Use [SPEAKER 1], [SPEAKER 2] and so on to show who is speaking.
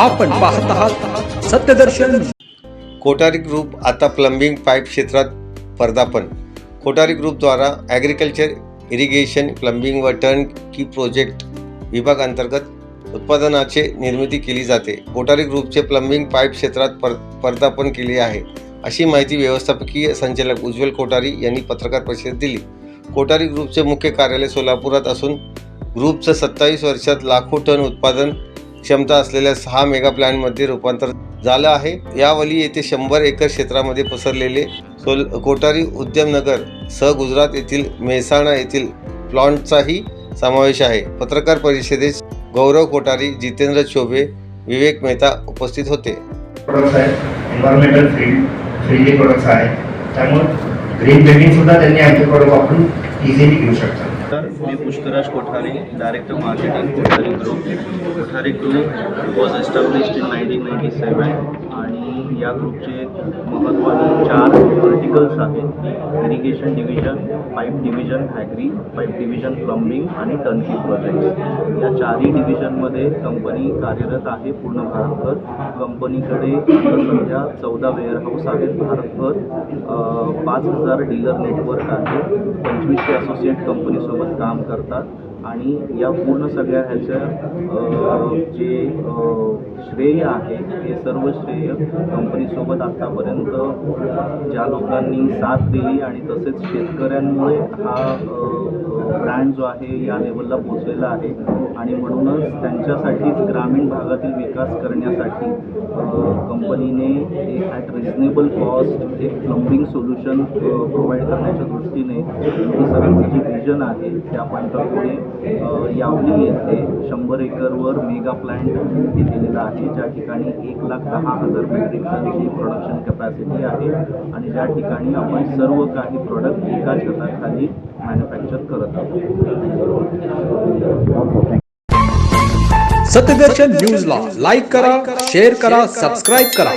[SPEAKER 1] आपण पाहत आहात सत्यदर्शन.
[SPEAKER 2] कोटारी ग्रुप आता प्लंबिंग पाईप क्षेत्रात पदार्पण. कोटारी ग्रुपद्वारा ॲग्रिकल्चर इरिगेशन प्लंबिंग व टर्न की प्रोजेक्ट विभाग अंतर्गत उत्पादनाचे निर्मिती केली जाते. कोटारी ग्रुपचे प्लंबिंग पाईप क्षेत्रात पर पदार्पण केले आहे. अशी माहिती व्यवस्थापकीय संचालक उज्ज्वल कोटारी यांनी पत्रकार परिषदेत दिली. कोटारी ग्रुपचे मुख्य कार्यालय सोलापुरात असून ग्रुपचं सत्तावीस वर्षात लाखो टन उत्पादन क्षमता असलेल्या सहा मेगा प्लॅनमध्ये रूपांतर झालं आहे. यावली येथे शंभर एकर क्षेत्रामध्ये पसरलेले सोल कोठारी उद्यमनगर सह गुजरात येथील मेहसाणा येथील प्लॉन्टचाही समावेश आहे. पत्रकार परिषदेत गौरव कोठारी जितेंद्र चोबे विवेक मेहता उपस्थित होते.
[SPEAKER 3] प्रोडक्ट्स आहेत. एन्व्हायरमेंटल फ्री फ्रेंडली प्रोडक्ट्स आहेत. त्यामुळे ग्रीन बिल्डिंग सुद्धा त्यांनी आमचे प्रोडक्ट वापरून इझिली घेऊ शकतात.
[SPEAKER 4] तर मी Pushkaraj Kothari director marketing Kothari group Kothari group was established in nineteen ninety seven आणि या ग्रुपचे महत्त्वाचे चार व्हर्टिकल्स आहेत. Irrigation division pipe division agri pipe division plumbing आणि टर्नकी प्रोजेक्ट्स या चारही डिव्हिजनमध्ये कंपनी कार्यरत आहे पूर्ण भारतभर. कंपनीकडे सध्या चौदा वेअरहाऊस आहेत भारतभर. पाच हजार डीलर नेटवर्क आहे. पंचवीसशे असोसिएट कंपनीसोबत काम करतात. आणि या पूर्ण सगळ्या ह्याच्या जे श्रेय आहे. हे सर्व श्रेय कंपनीसोबत आत्तापर्यंत ज्या लोकांनी साथ दिली आणि तसेच शेतकऱ्यांमुळे हा ब्रँड जो आहे या लेवलला पोचलेला आहे. आणि म्हणूनच त्यांच्यासाठीच ग्रामीण भागातील विकास करण्यासाठी कंपनीने एक ॲट रिझनेबल कॉस्ट एक प्लंबिंग सोल्युशन प्रोव्हाइड करण्याच्या दृष्टीने ही सरांचं जे विजन आहे त्या पॉईंटॉफने यावली येथे शंभर एकरवर मेगा प्लॅन्ट हे आहे ज्या ठिकाणी एक लाख दहा हजार मेट्रिक ही प्रोडक्शन कॅपॅसिटी आहे. आणि ज्या ठिकाणी आपण सर्व काही प्रोडक्ट एका छताखाली मॅन्युफॅक्चर करत आहोत.
[SPEAKER 1] सत्यदर्शन न्यूजला लाईक करा शेअर करा सबस्क्राईब करा.